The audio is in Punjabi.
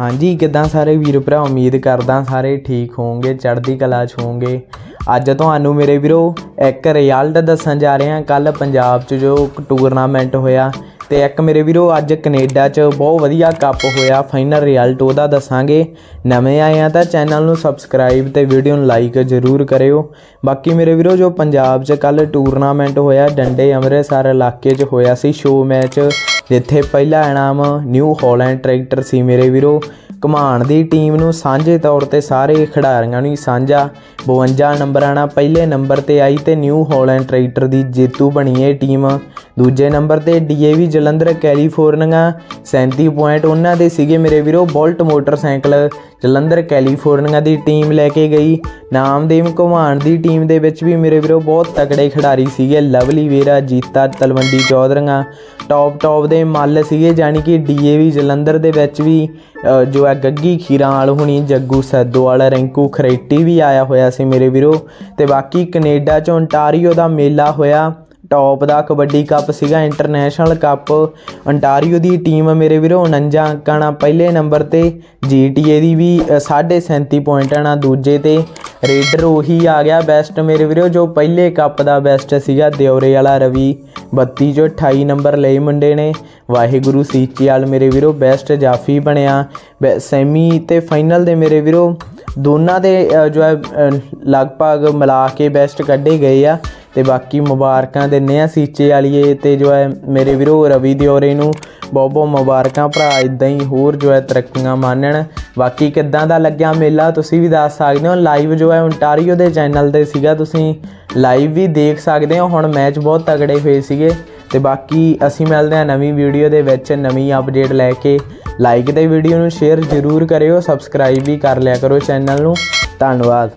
ਹਾਂਜੀ, ਕਿਦਾਂ ਸਾਰੇ ਵੀਰ ਭਰਾ, ਉਮੀਦ ਕਰਦਾ ਸਾਰੇ ਠੀਕ ਹੋਵੋਗੇ, ਚੜ੍ਹਦੀ ਕਲਾ 'ਚ ਹੋਵੋਗੇ। ਅੱਜ ਤੁਹਾਨੂੰ ਮੇਰੇ ਵੀਰੋ, ਇੱਕ ਰਿਜ਼ਲਟ ਦੱਸਣ ਜਾ ਰਹੇ ਹਾਂ। ਕੱਲ ਪੰਜਾਬ 'ਚ ਜੋ ਟੂਰਨਾਮੈਂਟ ਹੋਇਆ ਤੇ ਇੱਕ ਮੇਰੇ ਵੀਰੋ, ਅੱਜ ਕੈਨੇਡਾ 'ਚ ਬਹੁਤ ਵਧੀਆ ਕੱਪ ਹੋਇਆ। ਫਾਈਨਲ ਰਿਜ਼ਲਟ ਉਹਦਾ ਦੱਸਾਂਗੇ। ਨਵੇਂ ਆਏ ਆ ਤਾਂ ਚੈਨਲ ਨੂੰ ਸਬਸਕ੍ਰਾਈਬ ਤੇ ਵੀਡੀਓ ਨੂੰ ਲਾਈਕ ਜ਼ਰੂਰ ਕਰਿਓ। ਬਾਕੀ ਮੇਰੇ ਵੀਰੋ, ਜੋ ਪੰਜਾਬ 'ਚ ਕੱਲ ਟੂਰਨਾਮੈਂਟ ਹੋਇਆ, ਡੰਡੇ ਅੰਮ੍ਰਿਤਸਰ ਇਲਾਕੇ 'ਚ ਹੋਇਆ ਸੀ। ਸ਼ੋ ਮੈਚ ਜਿੱਥੇ ਪਹਿਲਾ ਇਨਾਮ ਨਿਊ ਹਾਲੈਂਡ ਟਰੈਕਟਰ ਸੀ ਮੇਰੇ ਵੀਰੋ। ਘਮਾਣ ਦੀ ਟੀਮ ਨੂੰ ਸਾਂਝੇ ਤੌਰ ਤੇ ਸਾਰੇ ਖਿਡਾਰੀਆਂ ਨੂੰ ਸਾਂਝਾ। 52 ਨੰਬਰਾਂ ਨਾਲ ਪਹਿਲੇ ਨੰਬਰ ਤੇ ਆਈ ਤੇ ਨਿਊ ਹਾਲੈਂਡ ਟਰੈਕਟਰ ਦੀ ਜੇਤੂ ਬਣੀ ਇਹ ਟੀਮ। ਦੂਜੇ ਨੰਬਰ ਤੇ ਡੀਏਵੀ ਜਲੰਧਰ ਕੈਲੀਫੋਰਨੀਆ। 37 ਪੁਆਇੰਟ ਉਹਨਾਂ ਦੇ ਸੀਗੇ ਮੇਰੇ ਵੀਰੋ ਬੋਲਟ ਮੋਟਰਸਾਈਕਲ। ਜਲੰਧਰ ਕੈਲੀਫੋਰਨੀਆ ਦੀ ਟੀਮ ਲੈ ਕੇ ਗਈ। ਨਾਮਦੇਵ ਘੁਮਾਣ ਦੀ ਟੀਮ ਦੇ ਵਿੱਚ ਵੀ ਮੇਰੇ ਵੀਰੋ ਬਹੁਤ ਤਕੜੇ ਖਿਡਾਰੀ ਸੀਗੇ। ਲਵਲੀ ਵੀਰਾ, ਜੀਤਾ ਤਲਵੰਡੀ ਚੌਧਰੀਆਂ ਟੌਪ ਟੌਪ ਦੇ ਮੱਲ ਸੀਗੇ। ਜਾਨੀ ਕਿ ਡੀਏਵੀ ਜਲੰਧਰ ਦੇ ਵਿੱਚ ਵੀ ਜੋ ਹੈ ਗੱਗੀ ਖੀਰਾਂ ਵਾਲ ਹੁਣੀ, ਜੱਗੂ ਸੈਦੋ ਵਾਲਾ ਰਿੰਕੂ ਖਰੇਟੀ ਵੀ ਆਇਆ ਹੋਇਆ ਸੀ ਮੇਰੇ ਵੀਰੋ। ਤੇ ਬਾਕੀ ਕੈਨੇਡਾ ਚ ਓਨਟਾਰੀਓ ਦਾ ਮੇਲਾ ਹੋਇਆ। ਟੌਪ ਦਾ ਕਬੱਡੀ ਕੱਪ ਸੀਗਾ ਇੰਟਰਨੈਸ਼ਨਲ ਕੱਪ ਅੰਟਾਰੀਓ ਦੀ ਟੀਮ ਮੇਰੇ ਵੀਰੋ 49 ਅੰਕਾਂ ਨਾਲ ਪਹਿਲੇ ਨੰਬਰ ਤੇ। GTA ਦੀ ਵੀ ਅ, 37.5 ਪੁਆਇੰਟਾਂ ਨਾਲ ਦੂਜੇ ਤੇ। ਰੇਡਰ ਉਹੀ ਆ ਗਿਆ ਬੈਸਟ ਮੇਰੇ ਵੀਰੋ ਜੋ ਪਹਿਲੇ ਕੱਪ ਦਾ ਬੈਸਟ ਸੀਗਾ ਦਿਉਰੇ ਵਾਲਾ ਰਵੀ। 32 ਚੋਂ 28 ਨੰਬਰ ਲਏ ਮੁੰਡੇ ਨੇ। ਵਾਹਿਗੁਰੂ ਸੀਚੀਵਾਲ ਮੇਰੇ ਵੀਰੋ ਬੈਸਟ ਜਾਫੀ ਬਣਿਆ। ਬੈ- ਸੈਮੀ ਤੇ ਫਾਈਨਲ ਦੇ ਮੇਰੇ ਵੀਰੋ ਦੋਨਾਂ ਦੇ ਜੋ ਹੈ ਲਗਭਗ ਮਿਲਾ ਕੇ ਬੈਸਟ ਕੱਢੇ ਗਏ ਆ। ਤੇ ਬਾਕੀ ਮੁਬਾਰਕਾਂ ਦਿੰਨੇ ਆ ਸੀਚੇ ਵਾਲੀਏ ਤੇ ਜੋ ਹੈ ਮੇਰੇ ਵੀਰੋ ਰਵੀ ਦਿਓਰੇ ਨੂੰ। ਬਹੁਤ ਬਹੁਤ ਮੁਬਾਰਕਾਂ ਭਰਾ ਇਦਾਂ ਹੀ ਹੋਰ ਜੋ ਹੈ ਤਰੱਕੀਆਂ ਮਾਨਣ। ਬਾਕੀ ਕਿੱਦਾਂ ਦਾ ਲੱਗਿਆ ਮੇਲਾ ਤੁਸੀਂ ਵੀ ਦੱਸ ਸਕਦੇ ਹੋ। ਲਾਈਵ ਜੋ ਹੈ ਓਨਟਾਰੀਓ ਦੇ ਚੈਨਲ ਤੇ ਸੀਗਾ ਤੁਸੀਂ। ਲਾਈਵ ਵੀ ਦੇਖ ਸਕਦੇ ਹੋ। ਹੁਣ ਮੈਚ ਬਹੁਤ ਤਗੜੇ ਹੋਏ ਸੀਗੇ। ਤੇ ਬਾਕੀ ਅਸੀਂ ਮਿਲਦੇ ਹਾਂ ਨਵੀਂ ਵੀਡੀਓ ਦੇ ਵਿੱਚ ਨਵੀਂ ਅਪਡੇਟ ਲੈ ਕੇ। ਲਾਈਕ ਤੇ ਵੀਡੀਓ ਨੂੰ ਸ਼ੇਅਰ ਜ਼ਰੂਰ ਕਰਿਓ। ਸਬਸਕ੍ਰਾਈਬ ਵੀ ਕਰ ਲਿਆ ਕਰੋ ਚੈਨਲ ਨੂੰ। ਧੰਨਵਾਦ।